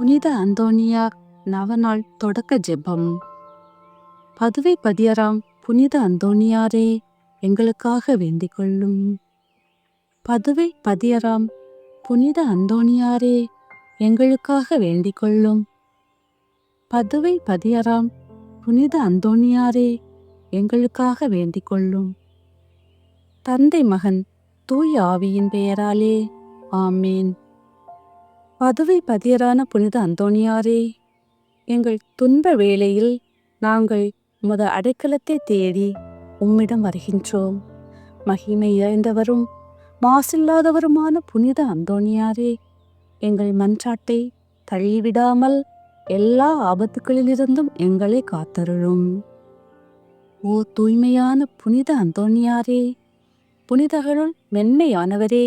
புனித அந்தோனியார் நவநாள் தொடக்க ஜெபம். பதுவை பதியராம் புனித அந்தோனியாரே எங்களுக்காக வேண்டிக் கொள்ளும் பதுவை பதியராம் புனித அந்தோனியாரே எங்களுக்காக வேண்டிக் கொள்ளும் பதுவை பதியராம் புனித அந்தோனியாரே எங்களுக்காக வேண்டிக் கொள்ளும் தந்தை மகன் தூய் ஆவியின் பெயராலே ஆமேன். பதுவை பதியரான புனித அந்தோனியாரே எங்கள் துன்ப வேளையில் நாங்கள் உமது அடைக்கலத்தை தேடி உம்மிடம் வருகின்றோம். மகிமை இழந்தவரும் மாசில்லாதவருமான புனித அந்தோனியாரே எங்கள் மன்றாட்டை தள்ளிவிடாமல் எல்லா ஆபத்துகளிலிருந்தும் எங்களை காத்தருளும். ஓ தூய்மையான புனித அந்தோனியாரே புனிதகளுள் மென்மையானவரே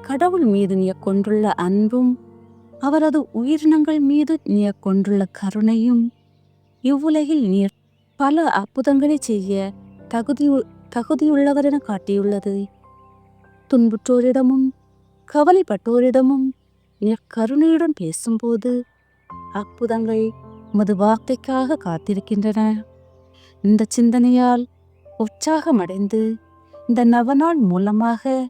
கடவுள் மீது நீ கொண்டுள்ள அன்பும் அவரது உயிரினங்கள் மீது நீ கொண்டுள்ள கருணையும் இவ்வுலகில் நீர் பல அற்புதங்களை செய்ய தகுதி தகுதியுள்ளவர் என காட்டியுள்ளது. துன்புற்றோரிடமும் கவலைப்பட்டோரிடமும் நீர் கருணையுடன் பேசும்போது அற்புதங்கள் உமது வார்த்தைக்காக காத்திருக்கின்றன. இந்த சிந்தனையால் உற்சாகமடைந்து இந்த நவநாள் மூலமாக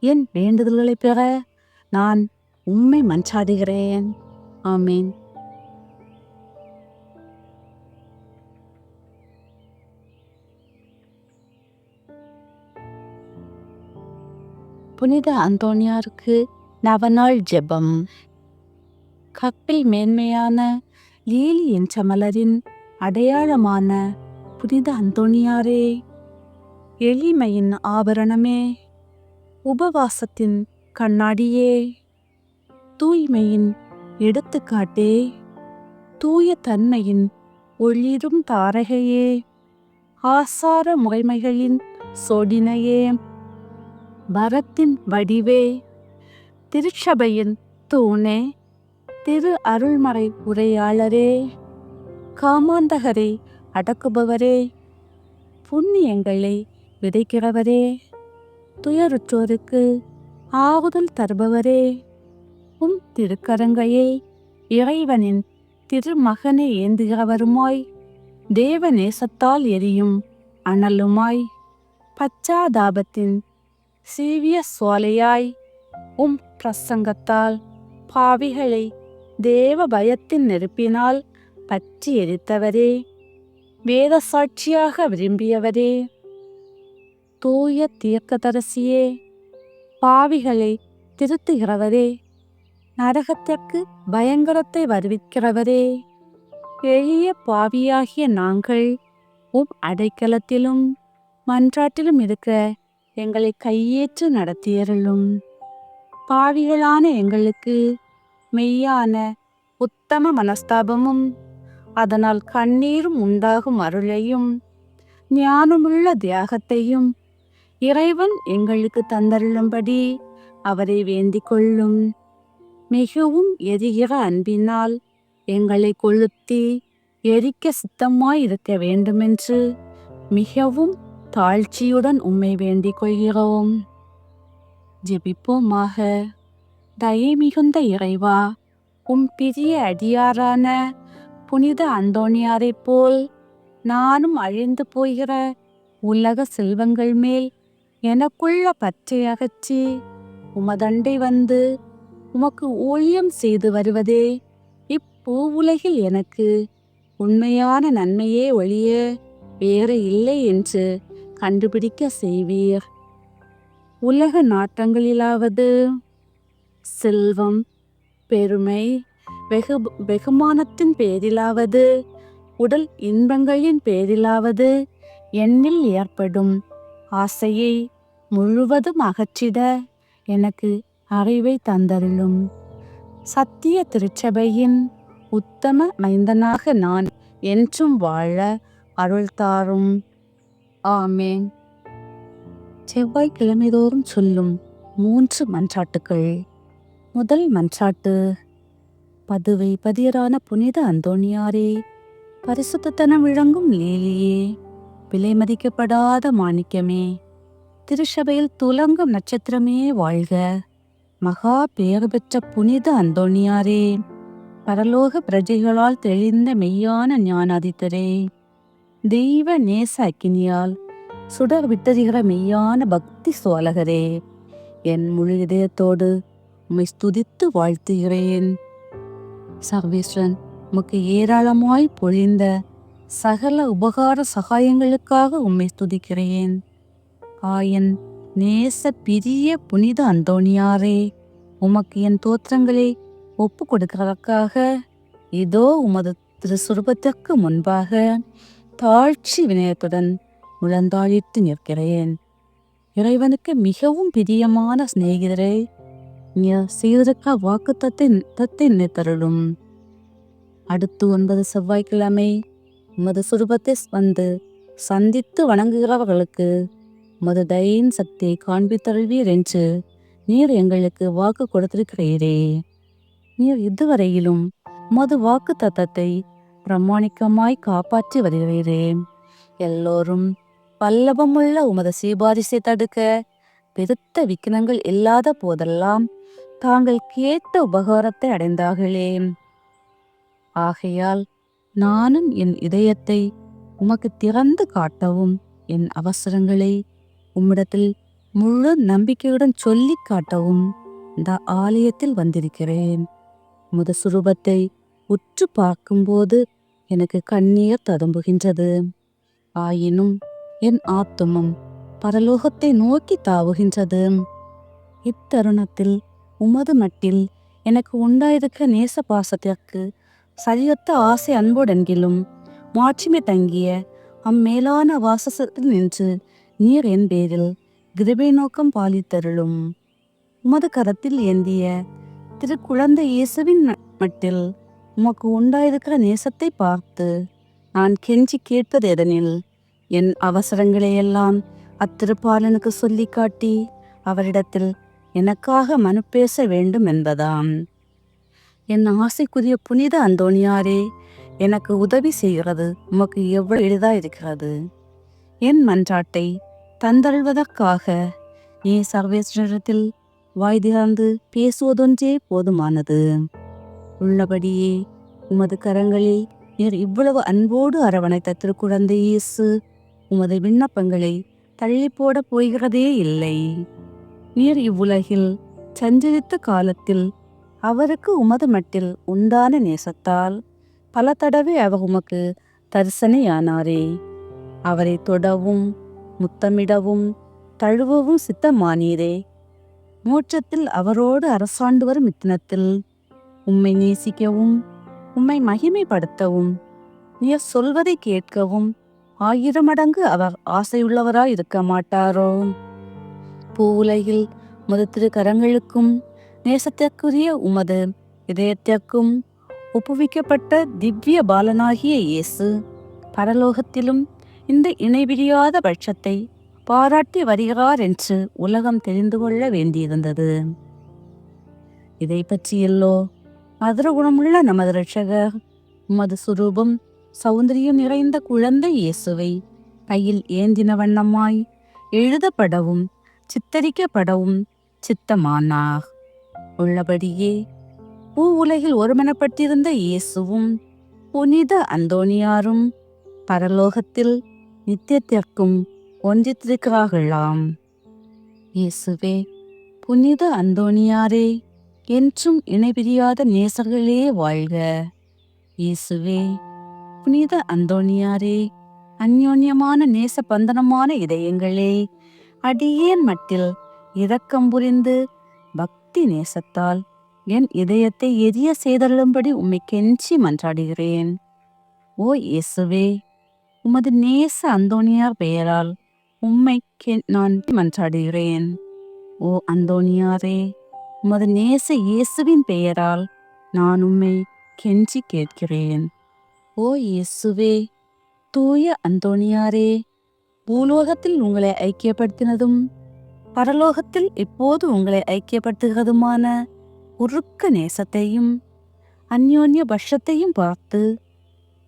என் வேண்டுதல்களை பெற நான் உண்மை மன்றாடுகிறேன். ஆமீன். புனித அந்தோனியாருக்கு நவநாள் ஜெபம். கப்பில் மேன்மையான லீலி என்ற மலரின் அடையாளமான புனித அந்தோனியாரே எளிமையின் ஆபரணமே. உபவாசத்தின் கண்ணாடியே. தூய்மையின் எடுத்துக்காட்டே. தூய தன்மையின் ஒளிரும் தாரகையே. ஆசார முறைமைகளின் சொடினையே. வரத்தின் வடிவே. திருச்சபையின் தூணே. திரு அருள்மறை உரையாளரே. காமாந்தகரை அடக்குபவரே. புண்ணியங்களை விதைக்கிறவரே. துயருற்றோருக்கு ஆறுதல் தருபவரே. உம் திருக்கரங்கையை இறைவனின் திருமகனை ஏந்துகிறவருமாய் தேவநேசத்தால் எரியும் அனலுமாய் பச்சாதாபத்தின் சீவிய சோலையாய் உம் பிரசங்கத்தால் பாவிகளை தேவ பயத்தின் நெருப்பினால் பற்றி எரித்தவரே. வேத சாட்சியாக விரும்பியவரே. தூய தீர்க்கதரசியே பாவிகளை திருத்துகிறவரே நரகத்திற்கு பயங்கரத்தை வருவிக்கிறவரே. எளிய பாவியாகிய நாங்கள் உம் அடைக்கலத்திலும் மன்றாட்டிலும் இருக்க எங்களை கையேற்று நடத்தியருளும். பாவிகளான எங்களுக்கு மெய்யான உத்தம மனஸ்தாபமும் அதனால் கண்ணீரும் உண்டாகும் அருளையும் ஞானமுள்ள தியாகத்தையும் இறைவன் எங்களுக்கு தந்தருளும்படி அவரை வேண்டிக் கொள்ளும் மிகவும் எரிகிற அன்பினால் எங்களை கொளுத்தி எரிக்க சித்தமாய் இருக்க வேண்டுமென்று மிகவும் தாழ்ச்சியுடன் உம்மை வேண்டிக் கொள்கிறோம் ஜெபிப்போமாக. தயை மிகுந்த இறைவா உம் பிரிய அடியாரான புனித அந்தோணியாரைப் போல் நானும் அழிந்து போகிற உலக செல்வங்கள் மேல் எனக்குள்ள பற்றை அகற்றி உமதண்டை வந்து உமக்கு ஊழியம் செய்து வருவதே இப்பூ உலகில் எனக்கு. உண்மையான நன்மையே ஒழிய வேறு இல்லை என்று கண்டுபிடிக்க செய்வீர். உலக நாட்டங்களிலாவது செல்வம் பெருமை வெகு வெகுமானத்தின் பேரிலாவது உடல் இன்பங்களின் பேரிலாவது என்னில் ஏற்படும் ஆசையை முழுவதும் அகற்றிட எனக்கு அறிவை தந்தருளும். சத்திய திருச்சபையின் உத்தம மைந்தனாக நான் என்றும் வாழ அருள்தாரும் ஆமேன். செவ்வாய்க்கிழமைதோறும் சொல்லும் மூன்று மன்றாட்டுக்கள். முதல் மன்றாட்டு பதுவை பதியரான புனித அந்தோணியாரே பரிசுத்தனம் விளங்கும் லேலியே விலை மதிக்கப்படாத மாணிக்கமே திருச்சபையில் துலங்கும் நட்சத்திரமே வாழ்க. மகா பெயர் பெற்ற புனித அந்தோணியாரே பரலோக பிரஜைகளால் தெளிந்த மெய்யான ஞானாதித்தரே. தெய்வ நேச அக்கினியால் சுடர் விட்டறிகிற மெய்யான பக்தி சோலகரே என் முழு இதயத்தோடு உம்மை ஸ்துதித்து வாழ்த்துகிறேன். சர்வேஸ்வரன் உமக்கு ஏராளமாய் பொழிந்த சகல உபகார சகாயங்களுக்காக உம்மை ஸ்துதிக்கிறேன். ஆயன் நேச பிரிய புனித அந்தோணியாரே உமக்கு என் தோற்றங்களை ஒப்பு கொடுக்கிறதற்காக இதோ உமது திருசுருபத்திற்கு முன்பாக தாழ்ச்சி வினயத்துடன் முழந்தாழித்து நிற்கிறேன். இறைவனுக்கு மிகவும் பிரியமான சிநேகிதரை செய்திருக்க வாக்கு தத்தை தத்தை நினைத்தருளும். அடுத்து ஒன்பது செவ்வாய்க்கிழமை உமது சுரூபத்தை வந்து சந்தித்து வணங்குகிறவர்களுக்கு உமது தயின் சக்தியை காண்பித்தருள்வீர் என்று நீர் எங்களுக்கு வாக்கு கொடுத்திருக்கிறீரே. நீர் இதுவரையிலும் மது வாக்கு தத்தத்தை பிரமாணிக்கமாய் காப்பாற்றி வருகிறீரே. எல்லோரும் பல்லவமுள்ள உமது சீபாரிசை தடுக்க பெருத்த விக்கினங்கள் இல்லாத போதெல்லாம் தாங்கள் கேட்ட உபகாரத்தை அடைந்தார்களே. ஆகையால் நானும் என் இதயத்தை உமக்கு திறந்து காட்டவும் என் அவசரங்களை உம்மிடத்தில் முழு நம்பிக்கையுடன் சொல்லி காட்டவும் இந்த ஆலயத்தில் வந்திருக்கிறேன். முத சுரூபத்தை உற்று பார்க்கும்போது எனக்கு கண்ணீர் ததும்புகின்றது. ஆயினும் என் ஆத்துமம் பரலோகத்தை நோக்கி தாவுகின்றது. இத்தருணத்தில் உமது மட்டில் எனக்கு உண்டாயிருக்க நேச பாசத்திற்கு சரியொத்த ஆசை அன்போடென்கிலும் மாட்சிமை தங்கிய அம்மேலான வாசத்தில் நின்று நீர் என் பேரில் கிருபை நோக்கம் பாலித்தருளும். உமது கரத்தில் ஏந்திய திருக்குழந்தை இயேசுவின் ம- மட்டில் உமக்கு உண்டாயிருக்கிற நேசத்தை பார்த்து நான் கெஞ்சி கேட்பது எதனில் என் அவசரங்களையெல்லாம் அத்திருப்பாலனுக்கு சொல்லி காட்டி அவரிடத்தில் எனக்காக மனு பேச வேண்டும் என்பதாம். என் ஆசைக்குரிய புனித அந்தோணியாரே எனக்கு உதவி செய்கிறது. உமக்கு எவ்வளவு எளிதாக இருக்கிறது என் மன்றாட்டை தந்தழுவதற்காக நீ சர்வேஸ்வரத்தில் வாய் பேசுவதொன்றே போதுமானது. உள்ளபடியே உமது கரங்களில் நீர் இவ்வளவு அன்போடு அரவணைத்த திருக்குழந்தை இயேசு உமது விண்ணப்பங்களை தள்ளி போட போகிறதே இல்லை. நீர் இவ்வுலகில் சஞ்சரித்த காலத்தில் அவருக்கு உமது மட்டில் உண்டான நேசத்தால் பல தடவை அவர் உமக்கு தரிசனையானாரே. அவரை தொடவும் முத்தமிடவும் தழுவவும் சித்தமானீரே. மோட்சத்தில் அவரோடு அரசாண்டு வரும் இத்தினத்தில் உம்மை நேசிக்கவும் உம்மை மகிமைப்படுத்தவும் நீர் சொல்வதை கேட்கவும் ஆயிரம் மடங்கு அவர் ஆசையுள்ளவராய் இருக்க மாட்டாரோ? பூவுலகில் உமது திரு கரங்களுக்கும் நேசத்திற்குரிய உமது இதயத்திற்கும் ஒப்புவிக்கப்பட்ட திவ்ய பாலனாகிய இயேசு பரலோகத்திலும் இந்த இணைபிரியாத பட்சத்தை பாராட்டி வருகிறார் என்று உலகம் தெரிந்து கொள்ள வேண்டியிருந்தது. இதை பற்றியல்லோ அதிரகுணமுள்ள நமது ரட்சகர் உமது சுரூபம் சௌந்தரியம் நிறைந்த குழந்தை இயேசுவை கையில் ஏந்தின வண்ணமாய் எழுதப்படவும் சித்தரிக்கப்படவும் சித்தமானார். உள்ளபடியே பூ உலகில் ஒருமனப்பட்டிருந்த இயேசுவும் புனித அந்தோணியாரும் பரலோகத்தில் நித்தியத்திற்கும் ஒன்றித்திருக்கிறார்களாம். இயேசுவே புனித அந்தோணியாரே என்றும் இணைபிரியாத நேசர்களே வாழ்க. இயேசுவே புனித அந்தோணியாரே அந்யோன்யமான நேச பந்தனமான இதயங்களே அடியேன் மட்டில் இரக்கம் புரிந்து பக்தி நேசத்தால் என் இதயத்தை எரிய செய்தள்ளும்படி உம்மை கெஞ்சி மன்றாடுகிறேன். ஓ இயேசுவே உமது நேச அந்தோனியார் பெயரால் உம்மை நான் மன்றாடுகிறேன். ஓ அந்தோனியாரே உமது நேச இயேசுவின் பெயரால் நான் உம்மை கெஞ்சி கேட்கிறேன். ஓ இயேசுவே தூய அந்தோணியாரே பூலோகத்தில் உங்களை ஐக்கியப்படுத்தினதும் பரலோகத்தில் இப்போது உங்களை ஐக்கியப்படுத்துகிறதுமான உருக்க நேசத்தையும் அந்யோன்ய பட்சத்தையும் பார்த்து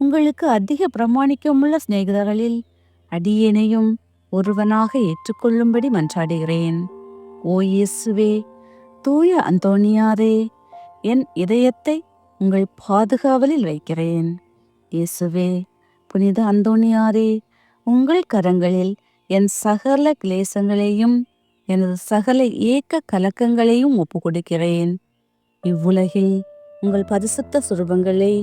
உங்களுக்கு அதிக பிரமாணிக்கமுள்ள சிநேகிதர்களில் அடியேனையும் ஒருவனாக ஏற்றுக்கொள்ளும்படி மன்றாடுகிறேன். ஓ இயேசுவே தூய அந்தோணியாரே என் இதயத்தை உங்கள் பாதுகாவலில் வைக்கிறேன். இயேசுவே புனித அந்தோணியாரே உங்கள் கரங்களில் என் சகல கிளேசங்களையும் எனது சகல ஏக்க கலக்கங்களையும் ஒப்பு கொடுக்கிறேன் இவ்வுலகில் உங்கள் பரிசுத்த சுரூபங்களை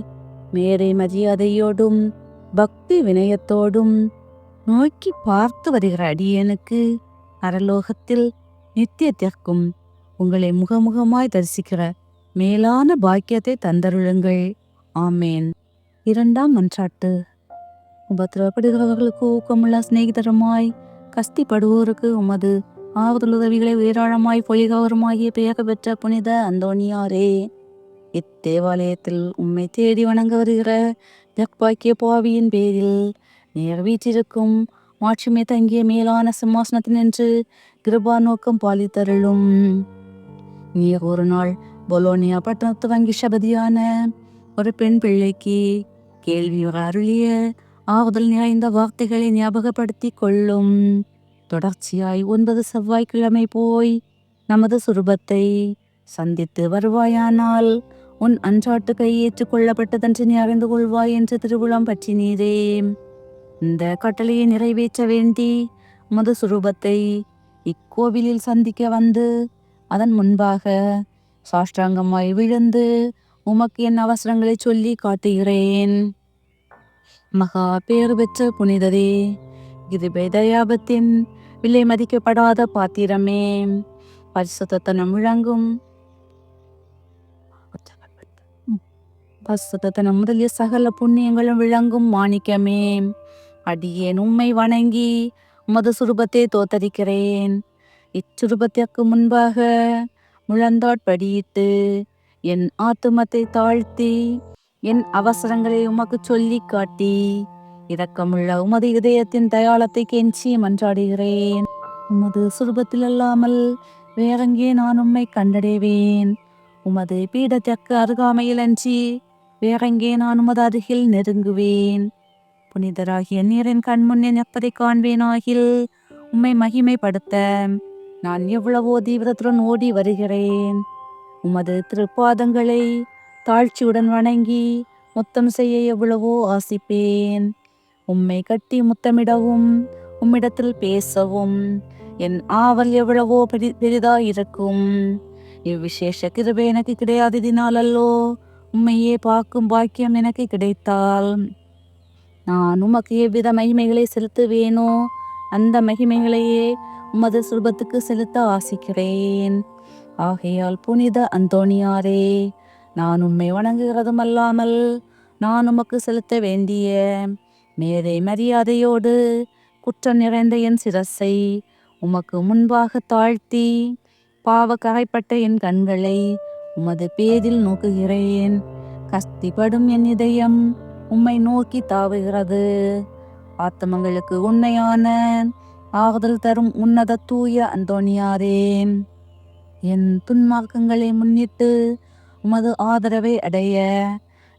மேரை மரியாதையோடும் பக்தி வினயத்தோடும் நோக்கி பார்த்து வருகிற அடியேனுக்கு அரலோகத்தில் நித்தியத்திற்கும் உங்களை முகமுகமாய் தரிசிக்கிற மேலான பாக்கியத்தை தந்தருளுங்கள். ஆமேன். இரண்டாம் மன்றாட்டு. உபத்திரப்படுகிறவர்களுக்கு ஊக்கமுள்ள சிநேகிதருமாய் கஸ்திப்படுவோருக்கு உமது ஆவதுதவிகளை உதவிகளை பொய்கவருமாகிய பெயர் பெற்ற புனித அந்தோணியாரே. இத்தேவாலயத்தில் உம்மை தேடி வணங்க வருகிற ஜக்பாக்கிய பாவியின் பேரில் நேர் வீற்றிருக்கும் மாட்சிமை தங்கிய மேலான சிம்மாசனத்தினின்று கிருபா நோக்கம் பாலித்தருளும். நீர் ஒரு நாள் பொலோனியா பட்டணத்து வங்கி சபதியான ஒரு பெண் பிள்ளைக்கு கேள்வி அருளிய ஆறுதல் நிறைந்த வார்த்தைகளை ஞாபகப்படுத்தி கொள்ளும். தொடர்ச்சியாய் ஒன்பது செவ்வாய்க்கிழமை போய் நமது சுரூபத்தை சந்தித்து வருவாயானால் உன் அன்றாட்டு கை ஏற்றுக்கொள்ளப்பட்டதென்று நீ அறிந்து கொள்வாய் என்று திருவிழம் பற்றினீரே இந்த கட்டளையை நிறைவேற்ற வேண்டி மது சுரூபத்தை இக்கோவிலில் சந்திக்க வந்து அதன் முன்பாக சாஷ்டாங்கமாய் விழுந்து உமக்கு என் அவசரங்களை சொல்லி காட்டுகிறேன். மகா பேறு பெற்ற புனிதரே இது தயாபத்தின் விலை மதிக்கப்படாத பாத்திரமே. பரிசுத்தனம் விளங்கும் பரிசுத்தனம் முதலிய சகல புண்ணியங்களும் விளங்கும் மாணிக்கமே. அடியேன் உம்மை வணங்கி உமது சுரூபத்தை தோத்தரிக்கிறேன். இச்சுரூபத்திற்கு முன்பாக முழந்தாட்படியிட்டு என் ஆத்துமத்தை தாழ்த்தி என் அவசரங்களை உமக்கு சொல்லி காட்டி இரக்கமுள்ள உமது இதயத்தின் தயாளத்தை கெஞ்சி மன்றாடுகிறேன் உமது சுரூபத்தில் அல்லாமல் வேறெங்கே நான் உம்மை கண்டடைவேன். உமது பீடத்திற்கு அருகாமையில் அன்றி வேறெங்கே நான் உமது அருகில் நெருங்குவேன்? புனிதராகிய நீரின் கண்முன்னே நிற்பதை காண்பேனாகில் உம்மை மகிமைப்படுத்த நான் எவ்வளவோ தீவிரத்துடன் ஓடி வருகிறேன். உமது திருப்பாதங்களை தாழ்ச்சியுடன் வணங்கி முத்தம் செய்ய எவ்வளவோ ஆசிப்பேன். உம்மை கட்டி முத்தமிடவும் உம்மிடத்தில் பேசவும் என் ஆவல் எவ்வளவோ பெரி பெரிதாயிருக்கும். இவ்விசேஷ கிருபை எனக்கு கிடையாததினாலல்லோ உம்மையே பார்க்கும் பாக்கியம் எனக்கு கிடைத்தால். நான் உமக்கு எவ்வித மகிமைகளை செலுத்துவேனோ அந்த மகிமைகளையே உமது சுலபத்துக்கு செலுத்த ஆசிக்கிறேன். ஆகையால் புனித அந்தோணியாரே நான் உம்மை வணங்குகிறதும் அல்லாமல் நான் உமக்கு செலுத்த வேண்டிய மேதை மரியாதையோடு குற்றம் நிறைந்த என் சிரசை உமக்கு முன்பாக தாழ்த்தி பாவ கரைப்பட்ட என் கண்களை உமது பேரில் நோக்குகிறேன். கஸ்திப்படும் என் இதயம் உம்மை நோக்கி தாவுகிறது. ஆத்தமங்களுக்கு உண்மையான ஆறுதல் தரும் உன்னத தூய அந்தோணியாரே. என் துன்மார்க்கங்களை முன்னிட்டு உமது ஆதரவை அடைய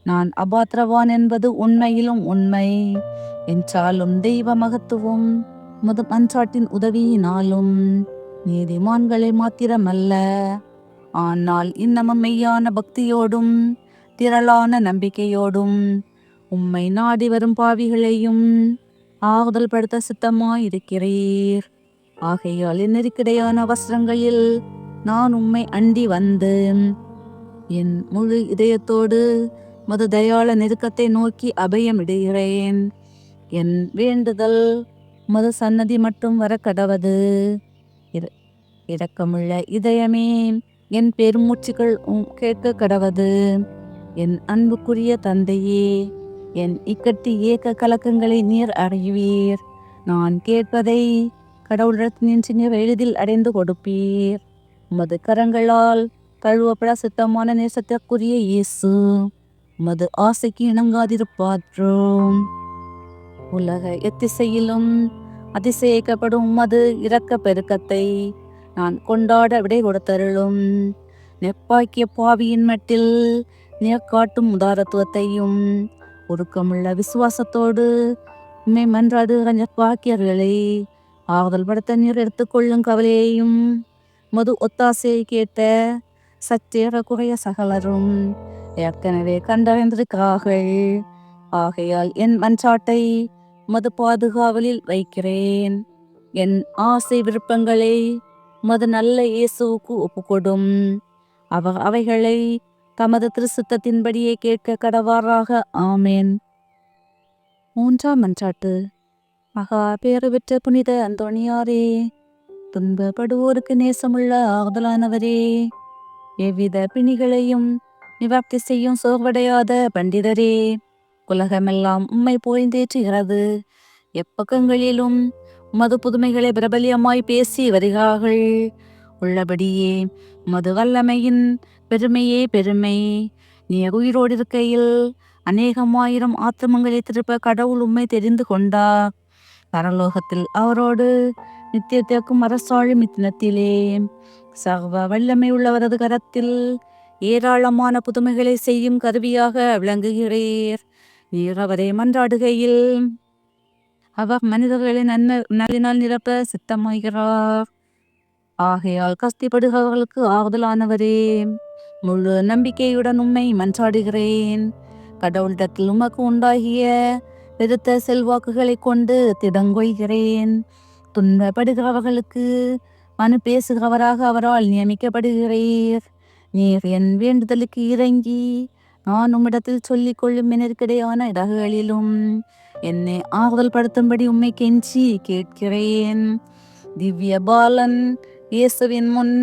நான் அபாத்திரவான் என்பது உண்மையிலும் உண்மை. என்றாலும் தெய்வ மகத்துவம் முது மன்றாட்டின் உதவியினாலும் நீதிமான்களை மாத்திரமல்ல. ஆனால் இன்னமும் மெய்யான பக்தியோடும் திரளான நம்பிக்கையோடும் உம்மை நாடி வரும் பாவிகளையும் ஆகுதல் படுத்த சித்தமாயிருக்கிறீர். ஆகையால் நெருக்கடையான வஸ்திரங்களில் நான் உம்மை அண்டி வந்து என் முழு இதயத்தோடு மது தயாள நெருக்கத்தை நோக்கி அபயமிடுகிறேன். என் வேண்டுதல் மது சன்னதி மட்டும் வர கடவது இரக்கமுள்ள இதயமே என் பெருமூச்சுகள் கேட்க கடவது. என் அன்புக்குரிய தந்தையே என் இக்கட்டி ஏக்க கலக்கங்களை நீர் அடைவீர். நான் கேட்பதை கடவுளிடத்தினின்று நீர் எளிதில் அடைந்து கொடுப்பீர். உமது கரங்களால் கழுவப்பட சித்தமான நேசத்திற்குரிய இயேசு உமது ஆசைக்கு இணங்காதிருப்பாற்றும். உலக எத்திசையிலும் அதிசயிக்கப்படும் உமது இரக்க பெருக்கத்தை நான் கொண்டாட விடை கொடுத்தருளும். நெப்பாக்கிய பாவியின் மட்டில் நீர் காட்டும் உதாரத்துவத்தையும் ஒடுக்கமுள்ள விசுவாசத்தோடு உண்மை மன்றாடுகிற நெற்பாக்கியர்களை ஆறுதல் படுத்த நீர் எடுத்துக்கொள்ளும் கவலையையும் மது ஒத்தாசையை கேட்ட சற்றேற குறைய சகலரும் ஏற்கனவே கண்டறிந்திருக்கிறார்கள். ஆகையால் என் மன்றாட்டை மது பாதுகாவலில் வைக்கிறேன். என் ஆசை விருப்பங்களை மது நல்ல இயேசுவுக்கு ஒப்புக்கொடும். அவ அவைகளை தமது திருசுத்தத்தின்படியே கேட்க கடவாராக. ஆமேன். மூன்றாம் மன்றாட்டு மகா பேறு பெற்ற புனித அந்தோணியாரே துன்பப்படுவோருக்கு நேசமுள்ள ஆறுதலானவரே எவ்வித பிணிகளையும் நிவர்த்தி செய்யும் சோர்வடையாத பண்டிதரே உலகமெல்லாம் உம்மை போய்ந்தேற்றுகிறது எப்பக்கங்களிலும் மது புதுமைகளை பிரபல்யமாய் பேசி வருகிறார்கள். உள்ளபடியே மது வல்லமையின் பெருமையே பெருமை. நீ உயிரோடு இருக்கையில் அநேகமாயிரம் ஆத்திரமங்களை திருப்ப கடவுள் உண்மை தெரிந்து கொண்டார். பரலோகத்தில் அவரோடு நித்தியத்திற்கும் அரசாழும் இத்தினத்திலே. சர்வ வல்லமை உள்ளவரது கரத்தில் ஏராளமான புதுமைகளை செய்யும் கருவியாக விளங்குகிறீர். நீர் அவரை மன்றாடுகையில் அவர் மனிதர்களை நன்மை நலினால் நிரப்ப சித்தமாகிறார். ஆகையால் கஸ்திப்படுகிறவர்களுக்கு ஆறுதலானவரே. முழு நம்பிக்கையுடன் உண்மை மன்றாடுகிறேன். கடவுளிடத்தில் உமக்கு உண்டாகிய விருத்த செல்வாக்குகளை கொண்டு திடங்கொய்கிறேன் துன்பப்படுகிறவர்களுக்கு மனு பேசுகிறவராக அவரால் நியமிக்கப்படுகிறீர். நீர் என் வேண்டுதலுக்கு இறங்கி நான் உம்மிடத்தில் சொல்லிக் கொள்ளும் எனக்கிடையான இடங்களிலும் என்னை ஆறுதல் படுத்தும்படி உண்மை கெஞ்சி கேட்கிறேன். திவ்ய பாலன் இயேசுவின் முன்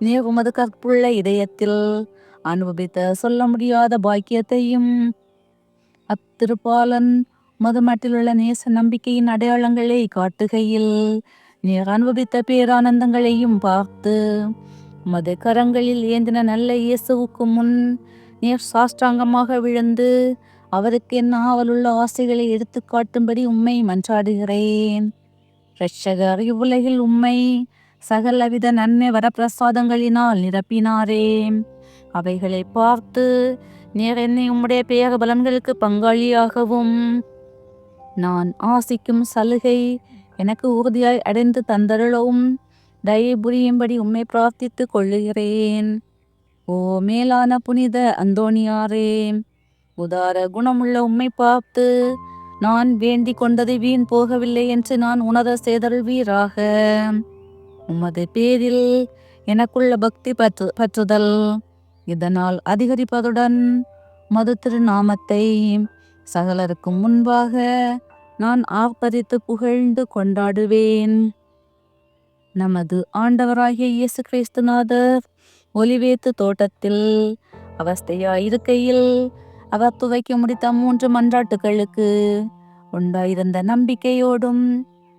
நீர் உமது கற்புள்ள இதயத்தில் அனுபவித்த சொல்ல முடியாத பாக்கியத்தையும் அத்திருப்பாலன் மதுமட்டில் உள்ள நேச நம்பிக்கையின் அடையாளங்களை காட்டுகையில் நீர் அனுபவித்த பேரானந்தங்களையும் பார்த்து மது கரங்களில் ஏந்தின நல்ல இயேசுவுக்கு முன் நீர் சாஷ்டாங்கமாக விழுந்து அவருக்கு என்ன ஆவலுள்ள ஆசைகளை எடுத்து காட்டும்படி உம்மை மன்றாடுகிறேன். இரட்சகர் இவ்வுலகில் உம்மை சகலவித நன்மை வரப்பிரசாதங்களினால் நிரப்பினாரே. அவைகளை பார்த்து நீர் என்னை உம்முடைய பேர பலன்களுக்கு பங்காளியாகவும் நான் ஆசிக்கும் சலுகை எனக்கு உறுதியாய் அடைந்து தந்தருளவும் தயை புரியும்படி உம்மை பிரார்த்தித்து கொள்ளுகிறேன். ஓ மேலான புனித அந்தோணியாரே உதார குணமுள்ள உம்மை பார்த்து நான் வேண்டிக் கொண்டதை வீண் போகவில்லை என்று நான் உணர செய்தருள்வீராக. உமது பேரில் எனக்குள்ள பக்தி பற்று பற்றுதல். இதனால் அதிகரிப்பதுடன் மது திருநாமத்தை சகலருக்கு முன்பாக நான் ஆர்ப்பரித்து புகழ்ந்து கொண்டாடுவேன். நமது ஆண்டவராகிய இயேசு கிறிஸ்துநாதர் ஒலிவேத்து தோட்டத்தில் அவஸ்தையாயிருக்கையில் அவர் துவைக்க முடித்த மூன்று மன்றாட்டுகளுக்கு உண்டாயிருந்த நம்பிக்கையோடும்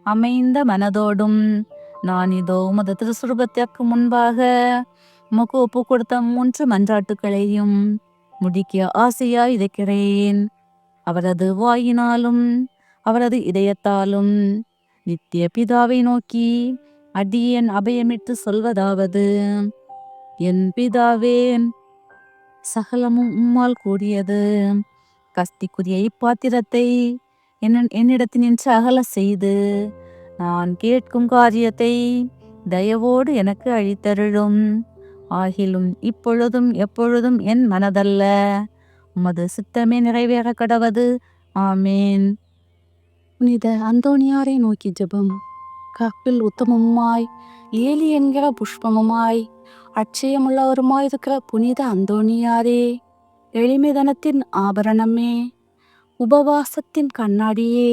அமைந்த மனதோடும் நான் இதோ உமது திருசுருபத்திற்கு முன்பாக உமக்கு ஒப்பு கொடுத்த மூன்று மன்றாட்டுகளையும் முடிக்க ஆசையா இருக்கிறேன் அவரது வாயினாலும் அவரது இதயத்தாலும் நித்திய பிதாவை நோக்கி அடியன் அபயமிட்டு சொல்வதாவது என் பிதாவேன் சகலமும் உம்மால் கூடியது. கஸ்திக்குரிய இப்பாத்திரத்தை என் என்னிடத்தினின்று அகல செய்து நான் கேட்கும் காரியத்தை தயவோடு எனக்கு அழித்தருளும். ஆகிலும் இப்பொழுதும் எப்பொழுதும் என் மனதல்ல. உமது சித்தமே நிறைவேற கடவது. ஆமேன். புனித அந்தோணியாரை நோக்கி ஜெபம். கப்பில் உத்தமமுமாய் ஏலி என்கிற புஷ்பமுமாய் அட்சயமுள்ளவருமாயிருக்கிற புனித அந்தோணியாரே எளிமைதனத்தின் ஆபரணமே உபவாசத்தின் கண்ணாடியே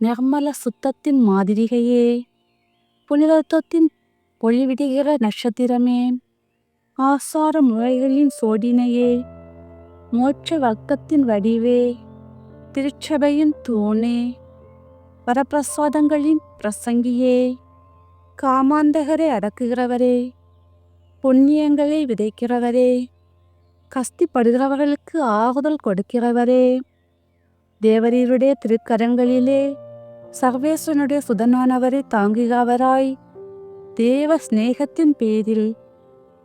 நிர்மல சுத்தத்தின் மாதிரிகையே புனிதத்துவத்தின் பொழிவிடுகிற நட்சத்திரமே ஆசார முறைகளின் சோடினையே மோட்ச வர்க்கத்தின் வடிவே திருச்சபையின் தூணே வரப்பிரசாதங்களின் பிரசங்கியே காமாந்தகரை அடக்குகிறவரே புண்ணியங்களை விதைக்கிறவரே கஸ்திப்படுகிறவர்களுக்கு ஆறுதல் கொடுக்கிறவரே. தேவரீருடைய திருக்கரங்களிலே சர்வேஸ்வனுடைய சுதனானவரை தாங்குகிறவராய் தேவ சிநேகத்தின் பேரில்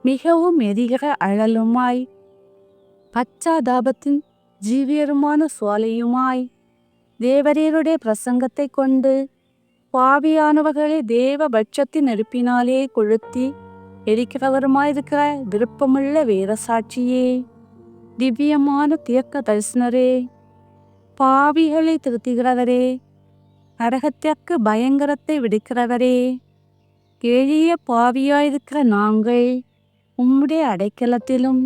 மிகவும் எரிகிற அழலுமாய் பச்சாதாபத்தின் ஜீவியருமான சுவாலையுமாய் தேவரீருடைய பிரசங்கத்தை கொண்டு பாவியானவர்களை தேவ பட்சத்தின் நெருப்பினாலே கொளுத்தி எரிக்கிறவருமாயிருக்கிற விருப்பமுள்ள வீரசாட்சியே திவ்யமான தீர்க்க தரிசனரே பாவிகளை திருத்துகிறவரே நரகத்திற்கு பயங்கரத்தை விடுக்கிறவரே எளிய பாவியாயிருக்கிற நாங்கள் உம்முடைய அடைக்கலத்திலும்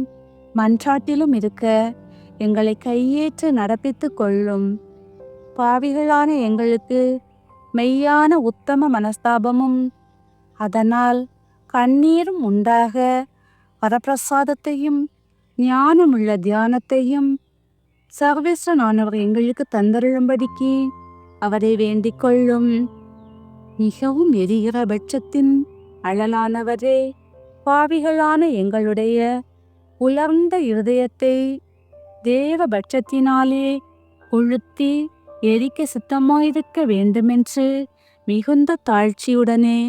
மன்றாட்டிலும் இருக்க எங்களை கையேற்று நடப்பித்து கொள்ளும் பாவிகளான எங்களுக்கு மெய்யான உத்தம மனஸ்தாபமும் அதனால் கண்ணீரும் உண்டாக. வரப்பிரசாதத்தையும் ஞானமுள்ள தியானத்தையும் சர்வேஸ்வரனானவர் எங்களுக்கு தந்தருளும்படிக்கு அவரை வேண்டிக் கொள்ளும். மிகவும் எரிகிற பட்சத்தின் அழலானவரே பாவிகளான எங்களுடைய உலர்ந்த இருதயத்தை தேவபட்சத்தினாலே கொளுத்தி எரிக்க சித்தமாயிருக்க வேண்டுமென்று மிகுந்த தாழ்ச்சியுடனே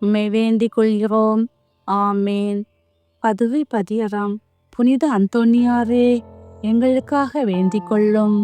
உம்மை வேண்டிக் கொள்கிறோம் ஆமேன். பதுவை பதியறாம் புனித அந்தோனியாரே எங்களுக்காக வேண்டிக் கொள்ளும்